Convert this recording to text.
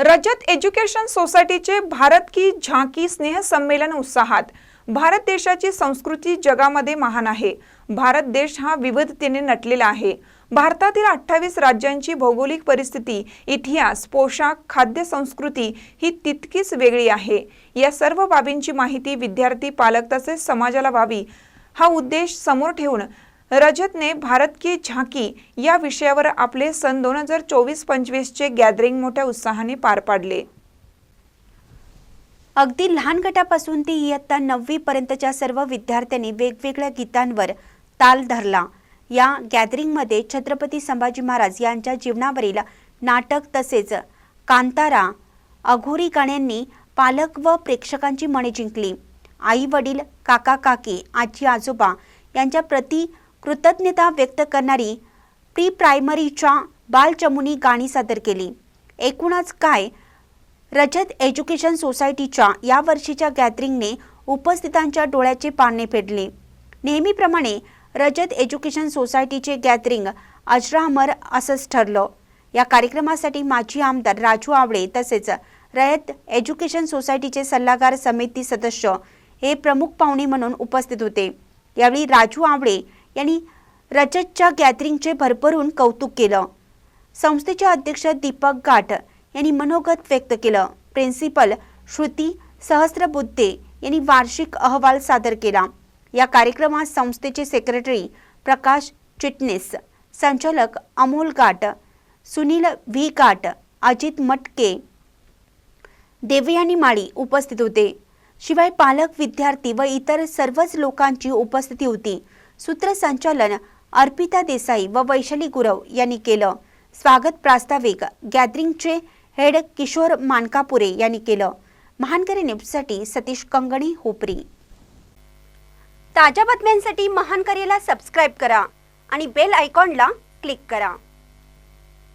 रजत education सोसायटीचे भारत की झांकी स्नेह संमेलन उत्साहात. भारत देशाची संस्कृती जगामध्ये महान आहे. भारत देश हा विविधतेने नटलेला आहे. भारतातील अठ्ठावीस राज्यांची भौगोलिक परिस्थिती इतिहास पोशाख खाद्य संस्कृती ही तितकीच वेगळी आहे. या सर्व बाबींची माहिती विद्यार्थी पालक तसेच समाजाला व्हावी हा उद्देश समोर ठेवून रजतने भारत की झाकी या विषयावर आपले सन दोन हजार चोवीस पंचवीसचे गॅदरिंग मोठ्या उत्साहाने पार पाडले. अगदी लहान गटापासून ती इयत्ता नववीपर्यंतच्या सर्व विद्यार्थ्यांनी वेगवेगळ्या गीतांवर ताल धरला. या गॅदरिंगमध्ये छत्रपती संभाजी महाराज यांच्या जीवनावरील नाटक तसेच कांतारा अघोरी गाण्यांनी पालक व प्रेक्षकांची मने जिंकली. आई वडील काका काकी आजी आजोबा यांच्या प्रति कृतज्ञता व्यक्त करणारी प्री प्रायमरीच्या बालचमुनी गाणी सादर केली. एकूणच काय? रजत एज्युकेशन सोसायटीच्या या वर्षीच्या गॅदरिंगने उपस्थितांच्या डोळ्याचे पाने फेडले. नेहमीप्रमाणे रजत एज्युकेशन सोसायटीचे गॅदरिंग अजरामर असंच ठरलं. या कार्यक्रमासाठी माजी आमदार राजू आवळे तसेच रयत एज्युकेशन सोसायटीचे सल्लागार समिती सदस्य हे प्रमुख पाहुणे म्हणून उपस्थित होते. यावेळी राजू आवळे यांनी रजतच्या गॅदरिंगचे भरभरून कौतुक केलं. संस्थेचे अध्यक्ष दीपक गाठ यांनी मनोगत व्यक्त केलं. प्रिन्सिपल श्रुती सहस्रबुद्धे यांनी वार्षिक अहवाल सादर केला. या कार्यक्रमात संस्थेचे सेक्रेटरी प्रकाश चिटणीस संचालक अमोल गाठ सुनील व्ही गाठ अजित मटके देवयानी माळी उपस्थित होते. शिवाय पालक विद्यार्थी व इतर सर्वच लोकांची उपस्थिती होती. सूत्रसंचालन अर्पिता देसाई व वैशाली गुरव यांनी केलं. स्वागत प्रास्ताविक गॅदरिंगचे हेड किशोर मानकापुरे यांनी केलं. महानकरी न्यूजसाठी सतीश कंगणी होपरी. ताज्या बातम्यांसाठी महानकरीला सबस्क्राईब करा आणि बेल आयकॉनला क्लिक करा.